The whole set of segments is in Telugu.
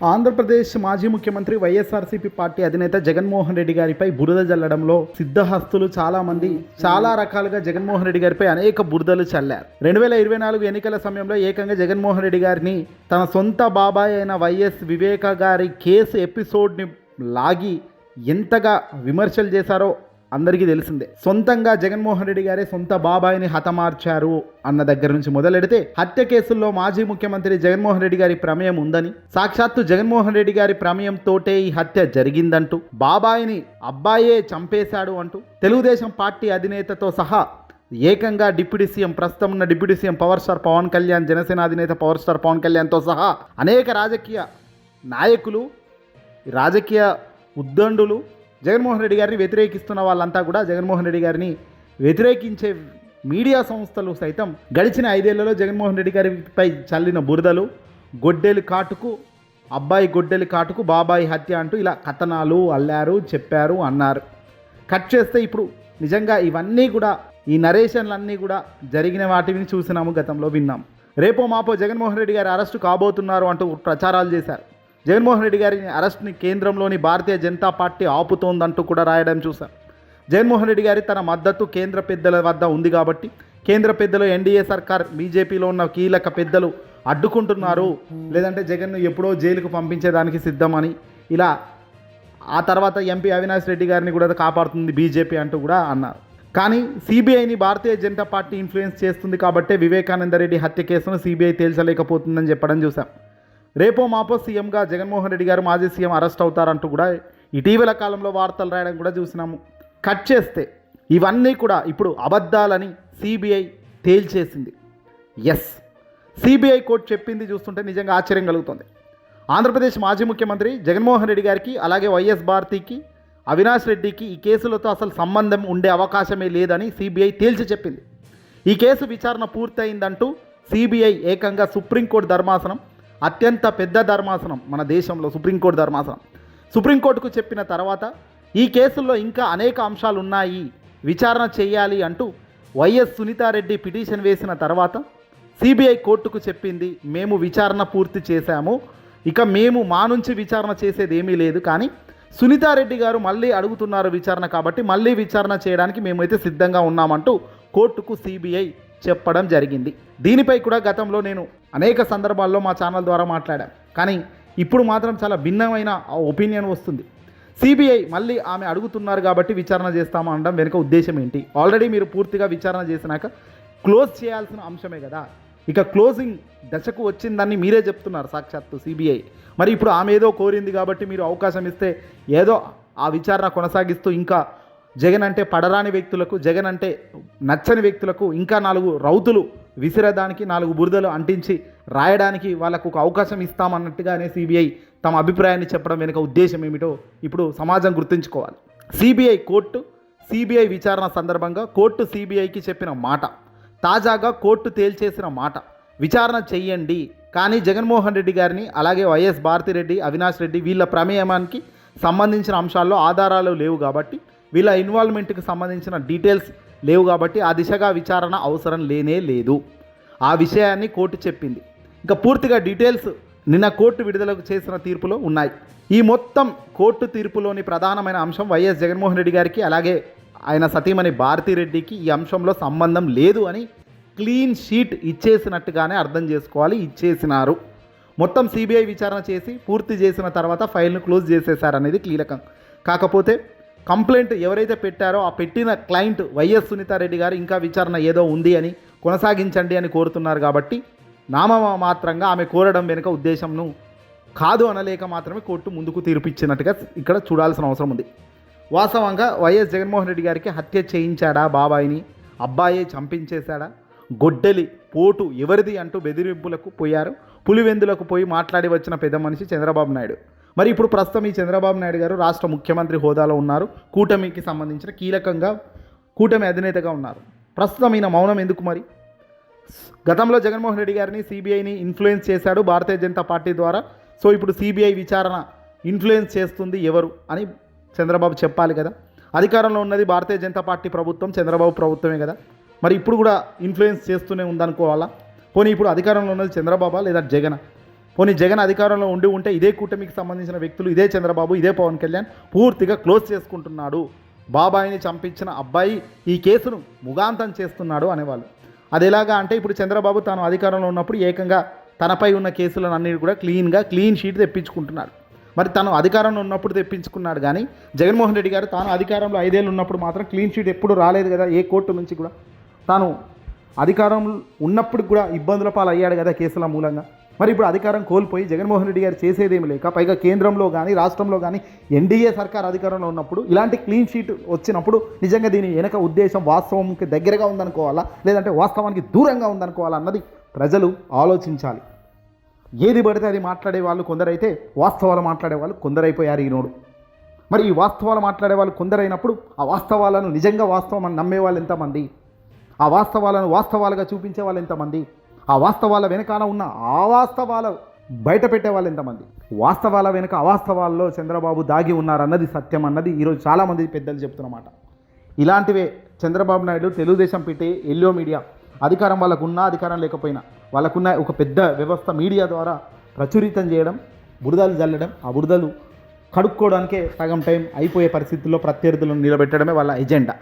ఆంధ్రప్రదేశ్ మాజీ ముఖ్యమంత్రి వైఎస్ఆర్సీపీ పార్టీ అధినేత జగన్మోహన్ రెడ్డి గారిపై బురద జల్లడంలో సిద్ధహస్తులు చాలా మంది చాలా రకాలుగా జగన్మోహన్ రెడ్డి గారిపై అనేక బురదలు చల్లారు. రెండు వేల ఇరవై నాలుగు ఎన్నికల సమయంలో ఏకంగా జగన్మోహన్ రెడ్డి గారిని తన సొంత బాబాయ్ అయిన వైఎస్ వివేక గారి కేసు ఎపిసోడ్ని లాగి ఎంతగా విమర్శలు చేశారో అందరికీ తెలిసిందే. సొంతంగా జగన్మోహన్ రెడ్డి గారే సొంత బాబాయిని హతమార్చారు అన్న దగ్గర నుంచి మొదలెడితే హత్య కేసుల్లో మాజీ ముఖ్యమంత్రి జగన్మోహన్ రెడ్డి గారి ప్రమేయం ఉందని సాక్షాత్తు జగన్మోహన్ రెడ్డి గారి ప్రమేయంతోటే ఈ హత్య జరిగిందంటూ బాబాయిని అబ్బాయే చంపేశాడు అంటూ తెలుగుదేశం పార్టీ అధినేతతో సహా ఏకంగా డిప్యూటీ సీఎం ప్రస్తుతం ఉన్న deputy CM power star Pawan Kalyan Janasena అధినేత పవర్ స్టార్ పవన్ కళ్యాణ్తో సహా అనేక రాజకీయ నాయకులు రాజకీయ ఉద్దండులు జగన్మోహన్ రెడ్డి గారిని వ్యతిరేకిస్తున్న వాళ్ళంతా కూడా జగన్మోహన్ రెడ్డి గారిని వ్యతిరేకించే మీడియా సంస్థలు సైతం గడిచిన ఐదేళ్ళలో జగన్మోహన్ రెడ్డి గారిపై చల్లిన బురదలు గొడ్డెలి కాటుకు అబ్బాయి గొడ్డెలి కాటుకు బాబాయి హత్య అంటూ ఇలా కథనాలు అల్లారు చెప్పారు అన్నారు. కట్ చేస్తే ఇప్పుడు నిజంగా ఇవన్నీ కూడా ఈ నరేషన్లన్నీ కూడా జరిగిన వాటిని చూసినాము గతంలో విన్నాం. రేపో మాపో జగన్మోహన్ రెడ్డి గారు అరెస్టు కాబోతున్నారు అంటూ ప్రచారాలు చేశారు. జగన్మోహన్ రెడ్డి గారి అరెస్ట్ని కేంద్రంలోని భారతీయ జనతా పార్టీ ఆపుతోందంటూ కూడా రాయడం చూశాం. జగన్మోహన్ రెడ్డి గారి తన మద్దతు కేంద్ర పెద్దల వద్ద ఉంది కాబట్టి కేంద్ర పెద్దలు ఎన్డీఏ సర్కార్ బీజేపీలో ఉన్న కీలక పెద్దలు అడ్డుకుంటున్నారు. లేదంటే జగన్ను ఎప్పుడో జైలుకు పంపించేదానికి సిద్ధమని ఇలా ఆ తర్వాత ఎంపీ అవినాష్ రెడ్డి గారిని కూడా కాపాడుతుంది బీజేపీ అంటూ కూడా అన్నారు. కానీ సిబిఐని భారతీయ జనతా పార్టీ ఇన్ఫ్లుయెన్స్ చేస్తుంది కాబట్టే వివేకానంద రెడ్డి హత్య కేసును సిబిఐ తేల్చలేకపోతుందని చెప్పడం చూసాం రేపో మాపో సీఎంగా జగన్మోహన్ రెడ్డి గారు మాజీ సీఎం అరెస్ట్ అవుతారంటూ కూడా ఇటీవల కాలంలో వార్తలు రాయడం కూడా చూసినాము. కట్ చేస్తే ఇవన్నీ కూడా ఇప్పుడు అబద్ధాలని సిబిఐ తేల్చేసింది. ఎస్ సిబిఐ కోర్టు చెప్పింది చూస్తుంటే నిజంగా ఆశ్చర్యం కలుగుతుంది. ఆంధ్రప్రదేశ్ మాజీ ముఖ్యమంత్రి జగన్మోహన్ రెడ్డి గారికి అలాగే వైఎస్ భారతికి అవినాష్ రెడ్డికి ఈ కేసులతో అసలు సంబంధం ఉండే అవకాశమే లేదని సిబిఐ తేల్చి చెప్పింది. ఈ కేసు విచారణ పూర్తయిందంటూ సిబిఐ ఏకంగా సుప్రీంకోర్టు ధర్మాసనం అత్యంత పెద్ద ధర్మాసనం మన దేశంలో సుప్రీంకోర్టు ధర్మాసనం. సుప్రీంకోర్టుకు చెప్పిన తర్వాత ఈ కేసుల్లో ఇంకా అనేక అంశాలు ఉన్నాయి విచారణ చేయాలి అంటూ వైఎస్ సునీతారెడ్డి పిటిషన్ వేసిన తర్వాత సిబిఐ కోర్టుకు చెప్పింది మేము విచారణ పూర్తి చేశాము ఇక మేము మా నుంచి విచారణ చేసేది ఏమీ లేదు కానీ సునీతారెడ్డి గారు మళ్ళీ అడుగుతున్నారు విచారణ కాబట్టి మళ్ళీ విచారణ చేయడానికి మేమైతే సిద్ధంగా ఉన్నామంటూ కోర్టుకు సిబిఐ చెప్పడం జరిగింది. దీనిపై కూడా గతంలో నేను అనేక సందర్భాల్లో మా ఛానల్ ద్వారా మాట్లాడాను. కానీ ఇప్పుడు మాత్రం చాలా భిన్నమైన ఒపీనియన్ వస్తుంది. సిబిఐ మళ్ళీ ఆమె అడుగుతున్నారు కాబట్టి విచారణ చేస్తాము అనడం వెనుక ఉద్దేశం ఏంటి? ఆల్రెడీ మీరు పూర్తిగా విచారణ చేసినాక క్లోజ్ చేయాల్సిన అంశమే కదా. ఇక క్లోజింగ్ దశకు వచ్చిందని మీరే చెప్తున్నారు సాక్షాత్తు సిబిఐ. మరి ఇప్పుడు ఆమె ఏదో కోరింది కాబట్టి మీరు అవకాశం ఇస్తే ఏదో ఆ విచారణ కొనసాగిస్తూ ఇంకా జగన్ అంటే పడరాని వ్యక్తులకు జగన్ అంటే నచ్చని వ్యక్తులకు ఇంకా నాలుగు రౌతులు విసిరడానికి నాలుగు బురదలు అంటించి రాయడానికి వాళ్ళకు ఒక అవకాశం ఇస్తామన్నట్టుగానే సిబిఐ తమ అభిప్రాయాన్ని చెప్పడం వెనుక ఉద్దేశం ఏమిటో ఇప్పుడు సమాజం గుర్తుంచుకోవాలి. సిబిఐ కోర్టు సిబిఐ విచారణ సందర్భంగా కోర్టు సిబిఐకి చెప్పిన మాట తాజాగా కోర్టు తేల్చేసిన మాట విచారణ చెయ్యండి. కానీ జగన్మోహన్ రెడ్డి గారిని అలాగే వైఎస్ భారతిరెడ్డి అవినాష్ రెడ్డి వీళ్ళ ప్రమేయానికి సంబంధించిన అంశాల్లో ఆధారాలు లేవు కాబట్టి వీళ్ళ ఇన్వాల్వ్మెంట్కి సంబంధించిన డీటెయిల్స్ లేవు కాబట్టి ఆ దిశగా విచారణ అవసరం లేనే లేదు. ఆ విషయాన్ని కోర్టు చెప్పింది. ఇంకా పూర్తిగా డీటెయిల్స్ నిన్న కోర్టు విడుదలకు చేసిన తీర్పులో ఉన్నాయి. ఈ మొత్తం కోర్టు తీర్పులోని ప్రధానమైన అంశం వైఎస్ జగన్మోహన్ రెడ్డి గారికి అలాగే ఆయన సతీమణి భారతిరెడ్డికి ఈ అంశంలో సంబంధం లేదు అని క్లీన్ షీట్ ఇచ్చేసినట్టుగానే అర్థం చేసుకోవాలి ఇచ్చేసినారు. మొత్తం సిబిఐ విచారణ చేసి పూర్తి చేసిన తర్వాత ఫైల్ను క్లోజ్ చేసేసారనేది కీలకం. కాకపోతే కంప్లైంట్ ఎవరైతే పెట్టారో ఆ పెట్టిన క్లయింట్ వైఎస్ సునీతారెడ్డి గారు ఇంకా విచారణ ఏదో ఉంది అని కొనసాగించండి అని కోరుతున్నారు కాబట్టి నామ మాత్రంగా ఆమె కోరడం వెనుక ఉద్దేశంను కాదు అనలేక మాత్రమే కోర్టు ముందుకు తీర్పిచ్చినట్టుగా ఇక్కడ చూడాల్సిన అవసరం ఉంది. వాస్తవంగా వైఎస్ జగన్మోహన్ రెడ్డి గారికి హత్య చేయించాడా బాబాయిని అబ్బాయే చంపించేశాడా గొడ్డలి పోటు ఎవరిది అంటూ బెదిరింపులకు పోయారు పులివెందులకు పోయి మాట్లాడి వచ్చిన పెద్ద మనిషి చంద్రబాబు నాయుడు. మరి ఇప్పుడు ప్రస్తుతం ఈ చంద్రబాబు నాయుడు గారు రాష్ట్ర ముఖ్యమంత్రి హోదాలో ఉన్నారు. కూటమికి సంబంధించిన కీలకంగా కూటమి అధినేతగా ఉన్నారు. ప్రస్తుతం ఈయన మౌనం ఎందుకు మరి? గతంలో జగన్మోహన్ రెడ్డి గారిని సిబిఐని ఇన్ఫ్లుయెన్స్ చేశాడు భారతీయ జనతా పార్టీ ద్వారా. సో ఇప్పుడు సిబిఐ విచారణ ఇన్ఫ్లుయెన్స్ చేస్తుంది ఎవరు అని చంద్రబాబు చెప్పాలి కదా. అధికారంలో ఉన్నది భారతీయ జనతా పార్టీ ప్రభుత్వం చంద్రబాబు ప్రభుత్వమే కదా. మరి ఇప్పుడు కూడా ఇన్ఫ్లుయెన్స్ చేస్తూనే ఉందనుకోవాలా? పోనీ ఇప్పుడు అధికారంలో ఉన్నది చంద్రబాబా లేదా జగన్? పోనీ జగన్ అధికారంలో ఉండి ఉంటే ఇదే కూటమికి సంబంధించిన వ్యక్తులు ఇదే చంద్రబాబు ఇదే పవన్ కళ్యాణ్ పూర్తిగా క్లోజ్ చేసుకుంటున్నాడు. బాబాయిని చంపించిన అబ్బాయి ఈ కేసును ముగాంతం చేస్తున్నాడు అనేవాళ్ళు. అది ఎలాగా అంటే ఇప్పుడు చంద్రబాబు తాను అధికారంలో ఉన్నప్పుడు ఏకంగా తనపై ఉన్న కేసులను అన్నిటి కూడా క్లీన్గా క్లీన్ షీట్ తెప్పించుకుంటున్నాడు. మరి తను అధికారంలో ఉన్నప్పుడు తెప్పించుకున్నాడు కానీ జగన్మోహన్ రెడ్డి గారు తాను అధికారంలో ఐదేళ్ళు ఉన్నప్పుడు మాత్రం క్లీన్ షీట్ ఎప్పుడు రాలేదు కదా ఏ కోర్టు నుంచి కూడా. తాను అధికారం ఉన్నప్పుడు కూడా ఇబ్బందుల పాలు అయ్యాడు కదా కేసుల మూలంగా. మరి ఇప్పుడు అధికారం కోల్పోయి జగన్మోహన్ రెడ్డి గారు చేసేదేమి లేక పైగా కేంద్రంలో కానీ రాష్ట్రంలో కానీ ఎన్డీఏ సర్కార్ అధికారంలో ఉన్నప్పుడు ఇలాంటి క్లీన్ షీట్ వచ్చినప్పుడు నిజంగా దీని వెనక ఉద్దేశం వాస్తవంకి దగ్గరగా ఉందనుకోవాలా? లేదంటే వాస్తవానికి దూరంగా ఉందనుకోవాలా అన్నది ప్రజలు ఆలోచించాలి. ఏది పడితే అది మాట్లాడే వాళ్ళు కొందరైతే వాస్తవాలు మాట్లాడే వాళ్ళు కొందరైపోయారు ఈనోడు మరి ఈ వాస్తవాలు మాట్లాడే వాళ్ళు కొందరైనప్పుడు ఆ వాస్తవాలను నిజంగా వాస్తవం అని నమ్మే వాళ్ళు ఎంతమంది? ఆ వాస్తవాలను వాస్తవాలుగా చూపించే వాళ్ళు ఎంతమంది? ఆ వాస్తవాల వెనకాల ఉన్న అవాస్తవాల బయట పెట్టేవాళ్ళు ఎంతమంది? వాస్తవాల వెనుక అవాస్తవాల్లో చంద్రబాబు దాగి ఉన్నారన్నది సత్యం అన్నది ఈరోజు చాలామంది పెద్దలు చెప్తున్నమాట. ఇలాంటివే చంద్రబాబు నాయుడు తెలుగుదేశం పెట్టి ఎల్లో మీడియా. అధికారం వాళ్ళకున్నా అధికారం లేకపోయినా వాళ్ళకున్న ఒక పెద్ద వ్యవస్థ మీడియా ద్వారా ప్రచురితం చేయడం బురదలు జల్లడం ఆ బురదలు కడుక్కోవడానికే సగం టైం అయిపోయే పరిస్థితుల్లో ప్రత్యర్థులను నిలబెట్టడమే వాళ్ళ ఎజెండా.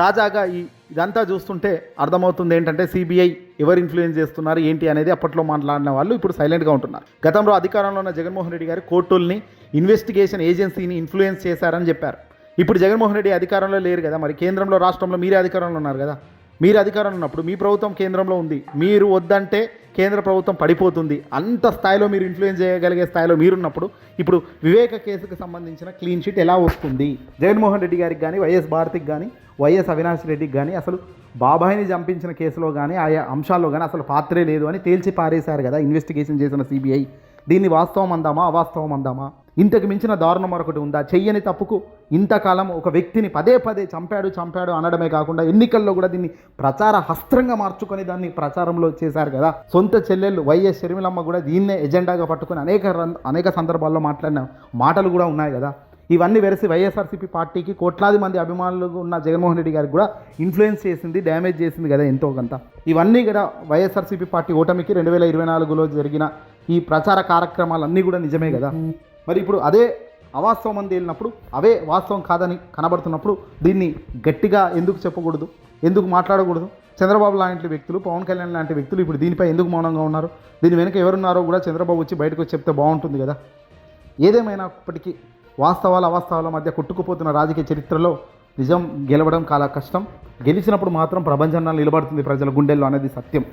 తాజాగా ఈ ఇదంతా చూస్తుంటే అర్థమవుతుంది ఏంటంటే సిబిఐ ఎవరు ఇన్ఫ్లుయెన్స్ చేస్తున్నారు ఏంటి అనేది అప్పట్లో మాట్లాడిన వాళ్ళు ఇప్పుడు సైలెంట్గా ఉంటున్నారు. గతంలో అధికారంలో ఉన్న జగన్మోహన్ రెడ్డి గారు కోర్టుల్ని ఇన్వెస్టిగేషన్ ఏజెన్సీని ఇన్ఫ్లుయెన్స్ చేశారని చెప్పారు. ఇప్పుడు జగన్మోహన్ రెడ్డి అధికారంలో లేరు కదా మరి కేంద్రంలో రాష్ట్రంలో మీరే అధికారంలో ఉన్నారు కదా. మీరు అధికారంలో ఉన్నప్పుడు మీ ప్రభుత్వం కేంద్రంలో ఉంది. మీరు వద్దంటే కేంద్ర ప్రభుత్వం పడిపోతుంది. అంత స్థాయిలో మీరు ఇన్ఫ్లుయెన్స్ చేయగలిగే స్థాయిలో మీరున్నప్పుడు ఇప్పుడు వివేక కేసుకు సంబంధించిన క్లీన్ షీట్ ఎలా వస్తుంది? జగన్మోహన్ రెడ్డి గారికి కానీ వైఎస్ భారతికి కానీ వైఎస్ అవినాష్ రెడ్డికి కానీ అసలు బాబాయిని చంపించిన కేసులో కానీ ఆయా అంశాల్లో కానీ అసలు పాత్రే లేదు అని తేల్చి పారేశారు కదా ఇన్వెస్టిగేషన్ చేసిన సిబిఐ దీన్ని వాస్తవం అందామా అవాస్తవం అందామా ఇంతకు మించిన దారుణం మరొకటి ఉందా? చెయ్యని తప్పుకు ఇంతకాలం ఒక వ్యక్తిని పదే పదే చంపాడు చంపాడు అనడమే కాకుండా ఎన్నికల్లో కూడా దీన్ని ప్రచార హస్త్రంగా మార్చుకొని దాన్ని ప్రచారంలో చేశారు కదా. సొంత చెల్లెళ్ళు వైఎస్ షర్మిలమ్మ కూడా దీన్నే ఎజెండాగా పట్టుకొని అనేక రం- అనేక సందర్భాల్లో మాట్లాడిన మాటలు కూడా ఉన్నాయి కదా. ఇవన్నీ వెరసి వైఎస్ఆర్సీపీ పార్టీకి కోట్లాది మంది అభిమానులు ఉన్న జగన్మోహన్ రెడ్డి గారికి కూడా ఇన్ఫ్లుయెన్స్ చేసింది డ్యామేజ్ చేసింది కదా ఎంతో కొంత. ఇవన్నీ కూడా వైఎస్ఆర్సీపీ పార్టీ ఓటమికి రెండు వేల ఇరవై నాలుగులో జరిగిన ఈ ప్రచార కార్యక్రమాలన్నీ కూడా నిజమే కదా. మరి ఇప్పుడు అదే అవాస్తవం అని తేలినప్పుడు అవే వాస్తవం కాదని కనబడుతున్నప్పుడు దీన్ని గట్టిగా ఎందుకు చెప్పకూడదు? ఎందుకు మాట్లాడకూడదు? చంద్రబాబు లాంటి వ్యక్తులు పవన్ కళ్యాణ్ లాంటి వ్యక్తులు ఇప్పుడు దీనిపై ఎందుకు మౌనంగా ఉన్నారు? దీని వెనుక ఎవరున్నారో కూడా చంద్రబాబు వచ్చి బయటకు వచ్చి చెప్తే బాగుంటుంది కదా? ఏదేమైనప్పటికీ వాస్తవాల అవాస్తవాల మధ్య కొట్టుకుపోతున్న రాజకీయ చరిత్రలో నిజం గెలవడం చాలా కష్టం. గెలిచినప్పుడు మాత్రం ప్రభంజనాలు నిలబడుతుంది ప్రజల గుండెల్లో అనేది సత్యం.